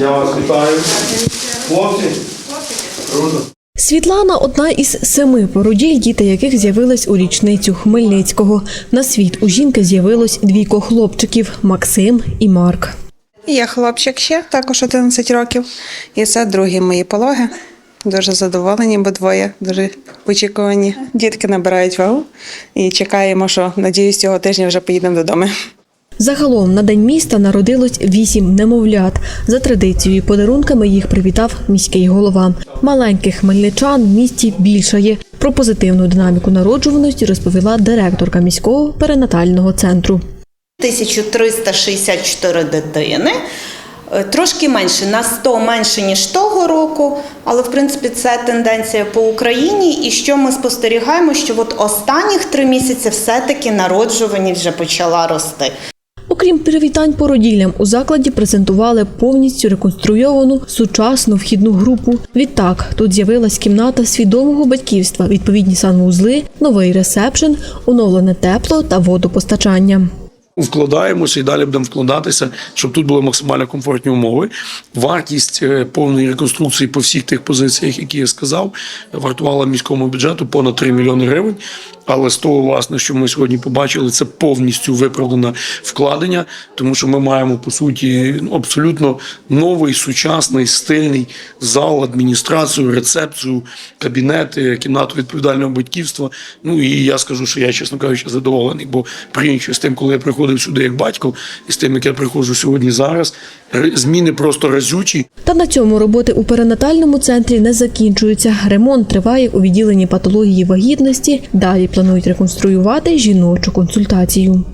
Я вас вітаю. Хлопці. Круто. Світлана одна із семи породіль, діти яких з'явились у річницю Хмельницького. На світ у жінки з'явилось двійко хлопчиків Максим і Марк. Є хлопчик ще, також 11 років. І це другі мої пологи. Дуже задоволені, бо двоє дуже очікувані. Дітки набирають вагу і чекаємо, що надіюсь, цього тижня вже поїдемо додому. Загалом на день міста народилось вісім немовлят. За традицією подарунками їх привітав міський голова. Маленьких хмельничан в місті більшає. Про позитивну динаміку народжуваності розповіла директорка міського перинатального центру. 1364 дитини. Е, Трошки менше, на 100 менше, ніж того року, але в принципі це тенденція по Україні. І що ми спостерігаємо, що от останніх три місяці все-таки народжуваність вже почала рости. Окрім привітань породіллям, у закладі презентували повністю реконструйовану сучасну вхідну групу. Відтак тут з'явилась кімната свідомого батьківства, відповідні санвузли, новий ресепшн, оновлене тепло та водопостачання. Вкладаємося і далі будемо вкладатися, щоб тут були максимально комфортні умови. Вартість е, повної реконструкції по всіх тих позиціях, які я сказав, вартувала міському бюджету понад 3 мільйони гривень. Але з того, власне, що ми сьогодні побачили, це повністю виправдане вкладення, тому що ми маємо по суті абсолютно новий, сучасний, стильний зал, адміністрацію, рецепцію, кабінети, кімнату відповідального батьківства. Ну і я скажу, що я, чесно кажучи, задоволений, бо порівнюючи з тим, коли я приходив сюди як батько, і з тим, як я приходжу сьогодні зараз, зміни просто разючі. Та на цьому роботи у перинатальному центрі не закінчуються. Ремонт триває у відділенні патології вагітності. Далі планують реконструювати жіночу консультацію.